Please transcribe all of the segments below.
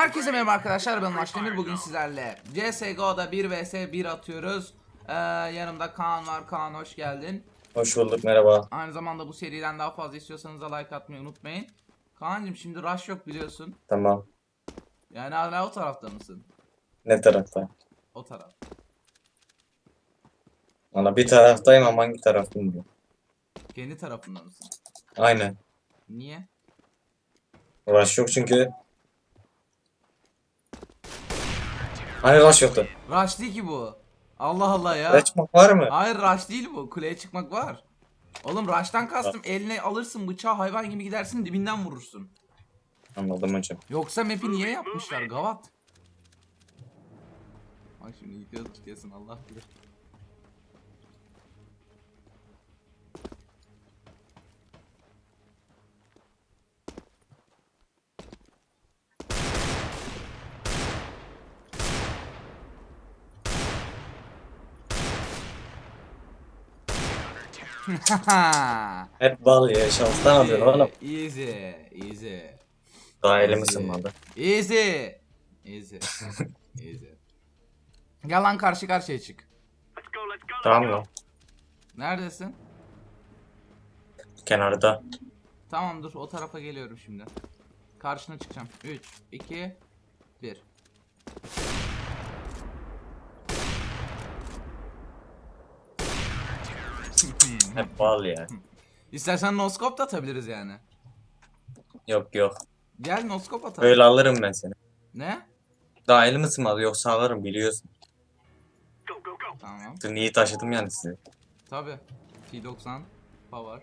Herkese merhaba arkadaşlar ben Ulaş Demir bugün sizlerle CSGO'da 1 vs 1 atıyoruz ee, Yanımda Kaan var Kaan hoş geldin Hoş bulduk merhaba. Aynı zamanda bu seriden daha fazla istiyorsanız da like atmayı unutmayın Kaan'cım şimdi rush yok biliyorsun Tamam. Yani hala o tarafta mısın? Ne tarafta? O taraf Valla bir taraftayım ama hangi taraf bilmiyorum. Kendi tarafında mısın? Aynen. Niye? Rush yok çünkü. Hani rush yoktu. Rush değil ki bu Allah Allah ya Rush çıkmak var mı? Hayır rush değil bu kuleye çıkmak var Oğlum rush'tan kastım eline alırsın bıçağı hayvan gibi gidersin dibinden vurursun Anladım hocam. Yoksa map'i niye yapmışlar gavat? Bak şimdi gidiyoruz kesin Allah bilir. Hep bal ya şanstan alıyorsun oğlum. Easy, easy. Daha elim Easy. ısınmadı. Easy. Easy. Easy. Gel lan karşı karşıya çık. Tamam mı? Neredesin? Kenarda. Tamam dur o tarafa geliyorum şimdi. Karşına çıkacağım. 3, 2, 1. Hep bal ya. İstersen noskop da atabiliriz yani. Yok yok. Gel noskop atalım. Öyle alırım ben seni. Ne? Daha elim ısınmadı yoksa alırım biliyorsun. Tamam. Dün iyi taşıdım yani sizi. Tabi. T90 power.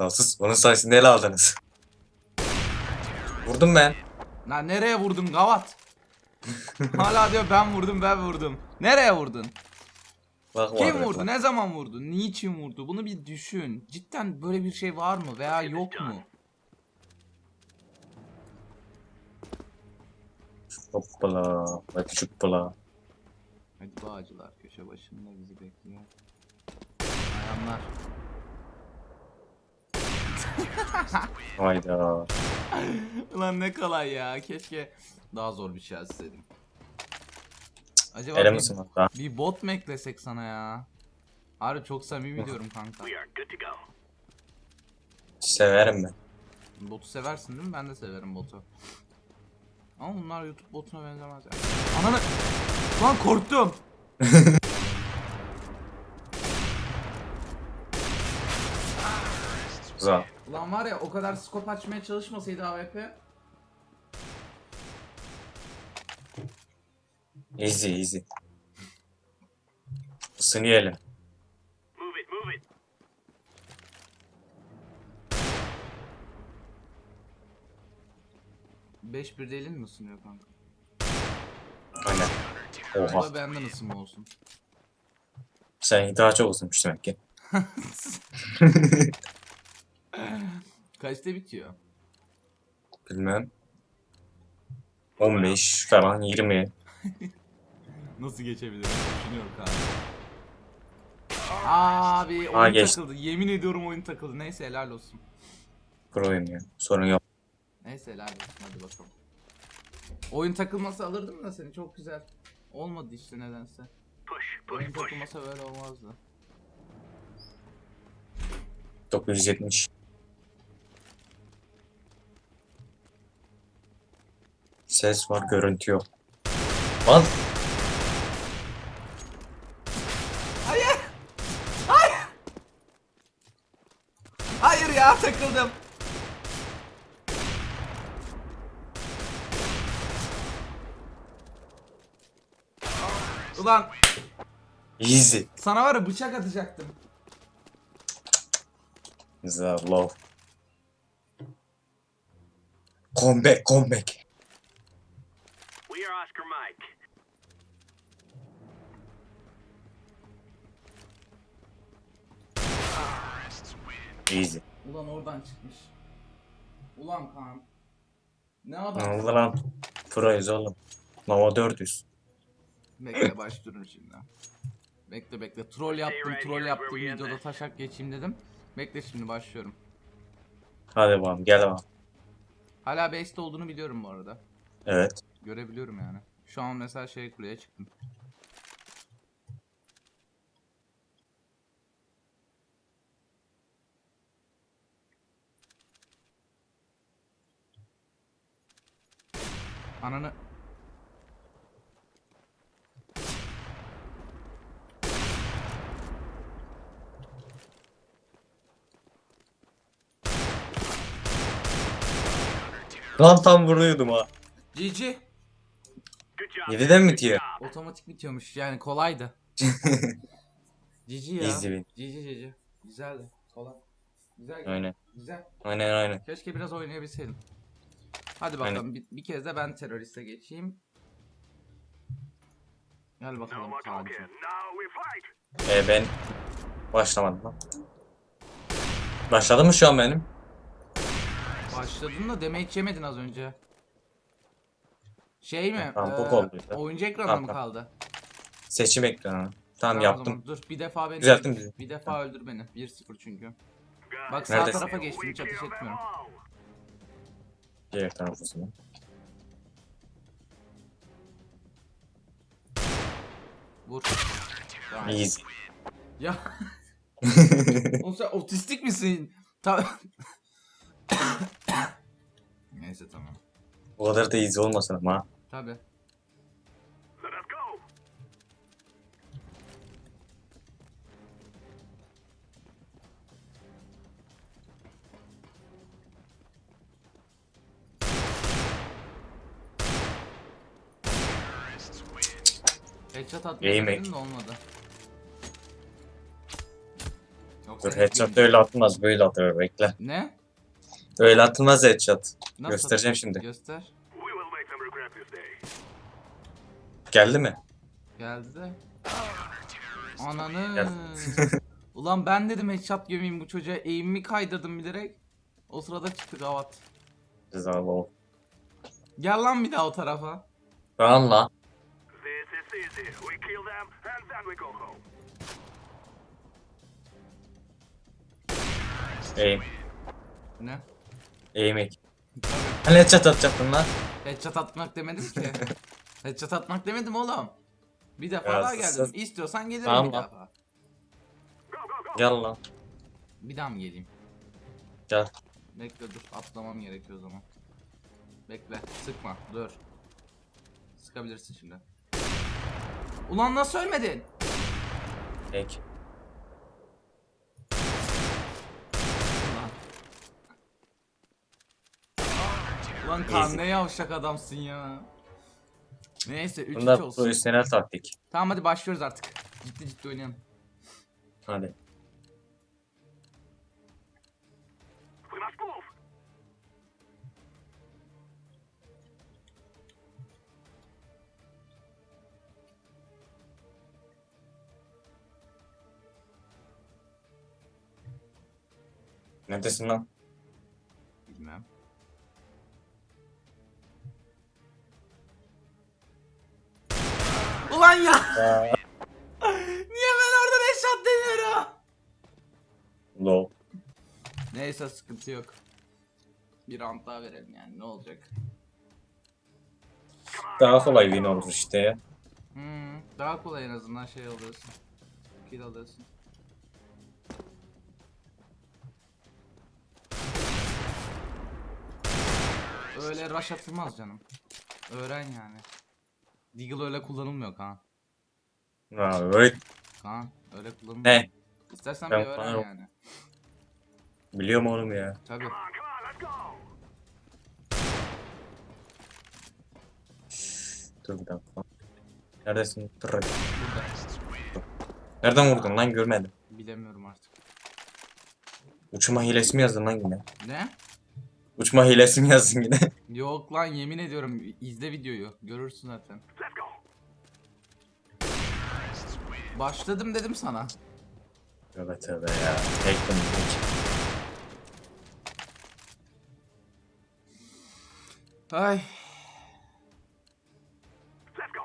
Nasıl? Onun sayesinde el aldınız. Vurdum ben. Lan nereye vurdun gavat? Hala diyor ben vurdum ben vurdum. Nereye vurdun? Bak Kim var, vurdu? bak. Ne zaman vurdu? Niçin vurdu? Bunu bir düşün. Cidden böyle bir şey var mı veya yok mu? Hoppala. Bak çuppala. Hadi bağcılar köşe başında bizi bekliyor. Ayağımlar. Hayda. Ulan ne kolay ya. Keşke daha zor bir şey açsaydım. Acaba Elim bir, daha. bir bot mu eklesek sana ya? Harbi çok samimi diyorum kanka. Severim ben. Botu seversin değil mi? Ben de severim botu. Ama bunlar YouTube botuna benzemez ya. Ananı... Lan korktum. Güzel. Ulan var ya o kadar skop açmaya çalışmasaydı AWP. Easy easy. Isınıyor elim. 5-1 elin mi ısınıyor kanka? Aynen. Bu Oha. da benden ısınma olsun. Sen daha çok ısınmış demek ki. Kaçta bitiyor? Bilmem. 15 falan 20. Nasıl geçebilirim? Düşünüyorum kanka. Abi oyun Aa, geçti. takıldı. Yemin ediyorum oyun takıldı. Neyse helal olsun. Pro oynuyor. Sorun yok. Neyse helal olsun hadi bakalım. Oyun takılması alırdım da seni çok güzel. Olmadı işte nedense. Oyun takılmasa böyle olmazdı. 970. Ses var, görüntü yok. Lan Hayır! Hayır! Hayır ya takıldım. Ulan easy. sana var ya bıçak atacaktım. Güzel low. Comeback, comeback. We are Oscar Mike. Easy. Ulan oradan çıkmış. Ulan Kaan. Ne Ne adam? oldu lan? Pro'yuz oğlum. Nova 400. Bekle başlıyorum şimdi. Bekle bekle. Troll yaptım, troll yaptım. Videoda taşak geçeyim dedim. Bekle şimdi başlıyorum. Hadi bakalım gel bakalım. Hala base'de olduğunu biliyorum bu arada. Evet. Görebiliyorum yani. Şu an mesela şey kuleye çıktım. Ananı Lan tam vuruyordum ha. GG Good job. 7'den mi bitiyor? otomatik bitiyormuş yani kolaydı. GG ya. Easy win. GG GG. Güzeldi. Kolay. Güzel. Aynen. Güzel. Aynen aynen. Keşke biraz oynayabilseydim. Hadi bakalım bir, bir kez de ben teröriste geçeyim. Gel bakalım fight. Ee, ben başlamadım lan. Başladı mı şu an benim? Başladın da damage yemedin az önce. Şey mi? Tamam, bu eee, oldu işte. oyuncu ekranında Tamam, mı tamam. kaldı? Seçim ekranı. Tamam o yaptım. zaman Dur bir defa beni Düzelttim, öldür. Bir defa öldür beni. 1-0 çünkü. Bak sağ Neredesin? tarafa geçtim hiç ateş etmiyorum. Diğer tarafısına. Vur. Tamam. Easy. Ya oğlum sen otistik misin? Ta Neyse tamam. o kadar da easy olmasın ama. Tabi. Headshot dedim de olmadı. Yoksa Dur headshot öyle atılmaz böyle atılır bekle. Ne? Öyle atılmaz headshot. Nasıl Göstereceğim atıyorsun? şimdi. Göster. Geldi mi? Geldi. Ananı. Geldi. Ulan ben dedim headshot gömeyim bu çocuğa. Eğimimi kaydırdım bilerek. O sırada çıktı gavat. Cezalı ol. Gel lan bir daha o tarafa. Tamam lan. Aim. Ne? Aim'ik. Hani headshot atacaktın lan. Headshot atmak demedim ki. Headshot atmak demedim oğlum. Bir defa Ya daha geldim. İstiyorsan gelirim Tamam bir go, go. Gel lan. Bir daha mı geleyim? Gel. Bekle dur atlamam gerekiyor o zaman. Bekle sıkma dur. Sıkabilirsin şimdi. Ulan nasıl ölmedin? Peki. Ulan. Ulan Kaan ne yavşak adamsın ya. Neyse 3-3 Bunlar olsun. profesyonel taktik. Tamam hadi başlıyoruz artık. Ciddi ciddi oynayalım. Hadi. Neredesin lan? Ya! Niye ben oradan eşat deniyorum? Low. Neyse sıkıntı yok. Bir round daha verelim yani ne olacak? Daha kolay win olur işte ya. Hmm, daha kolay en azından şey alıyorsun. Kill alıyorsun. Öyle rush atılmaz canım. Öğren yani. Deagle öyle kullanılmıyor Kaan. Öyle Kaan öyle kullanılmıyor. Ne? İstersen Ben bir öğren kullanırım. yani. biliyorum oğlum ya. Tabi. Come on, come on, let's go. Dur bir dakika. Neredesin? Dur. Nereden vurdun lan görmedim. Bilemiyorum artık. Uçma hilesi mi yazdın lan yine? Ne? Uçma hilesi mi yazdın yine? Yok lan yemin ediyorum izle videoyu. Görürsün zaten. Başladım dedim sana. tövbe tövbe ya. Tektim tek. Ay. Let's go.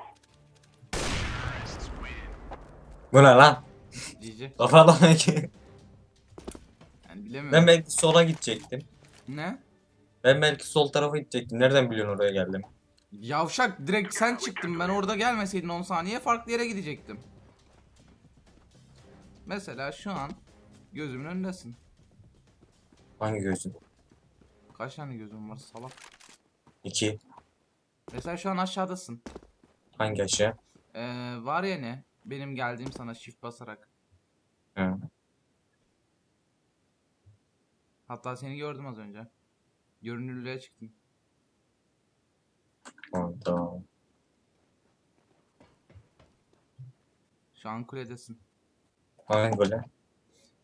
Bu ne lan? GG. Kafadan ki. Yani bilemiyorum. Ben belki sola gidecektim. Ne? Ben belki sol tarafa gidecektim. Nereden biliyorsun oraya geldim? Yavşak direkt sen çıktın. Ben orada gelmeseydin 10 saniye farklı yere gidecektim. Mesela şu an gözümün önündesin. Hangi gözün? Kaç tane gözüm var salak. İki. Mesela şu an aşağıdasın. Hangi aşağı? Ee, var ya ne? Benim geldiğim sana shift basarak. Hı. Hatta seni gördüm az önce. Görünürlüğe çıktın. Tamam. Şu an kuledesin. Hangi böyle?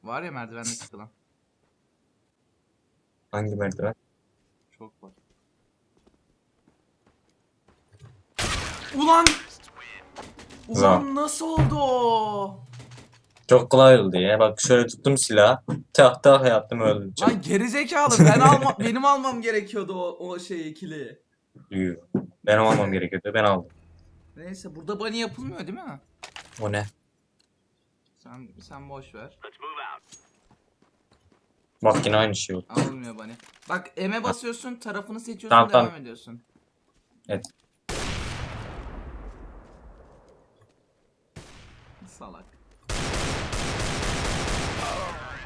Var ya merdivende sıkılan. Hangi merdiven? Çok var. Ulan! Ulan nasıl oldu o? Çok kolay oldu ya. Bak şöyle tuttum silahı. Tak tak yaptım öldüm. Lan gerizekalı ben alma benim almam gerekiyordu o, o şey ikili. Yuh. Benim almam gerekiyordu. Ben aldım. Neyse burada bunny yapılmıyor değil mi? O ne? Sen sen boş ver. Bak yine aynı şey oldu. Almıyor bunny. Bak M'e basıyorsun, tarafını seçiyorsun, Tamam, devam tamam. ediyorsun. Evet. Salak.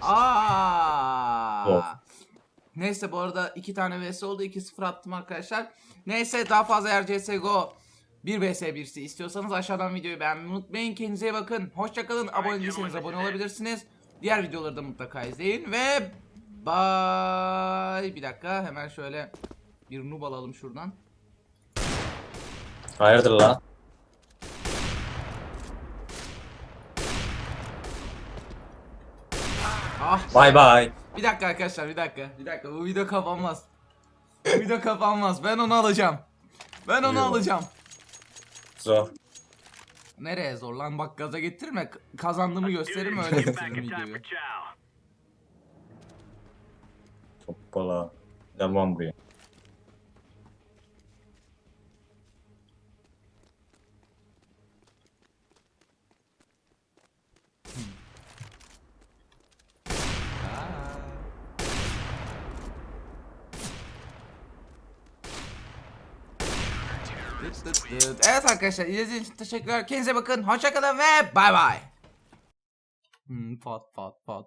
Aa. Neyse bu arada iki tane vs oldu. 2-0 attım arkadaşlar. Neyse daha fazla eğer CSGO 1 vs 1'si istiyorsanız aşağıdan videoyu beğenmeyi unutmayın. Kendinize iyi bakın. Hoşçakalın. Abone değilseniz abone olabilirsiniz. Diğer videoları da mutlaka izleyin ve bye. Bir dakika hemen şöyle bir noob alalım şuradan. Hayırdır la? Ah Bay bay. Bir dakika arkadaşlar bir dakika. Bir dakika bu video kapanmaz. Bu video kapanmaz. Ben onu alacağım. Ben onu Yok. alacağım. Zor. Nereye zor lan bak gaza getirme. Kazandığımı gösteririm öyle bitiririm videoyu. Hoppala. Devam buraya. Evet arkadaşlar izlediğiniz için teşekkürler. Kendinize bakın. Hoşçakalın ve bay bay. Hmm, pat pat pat.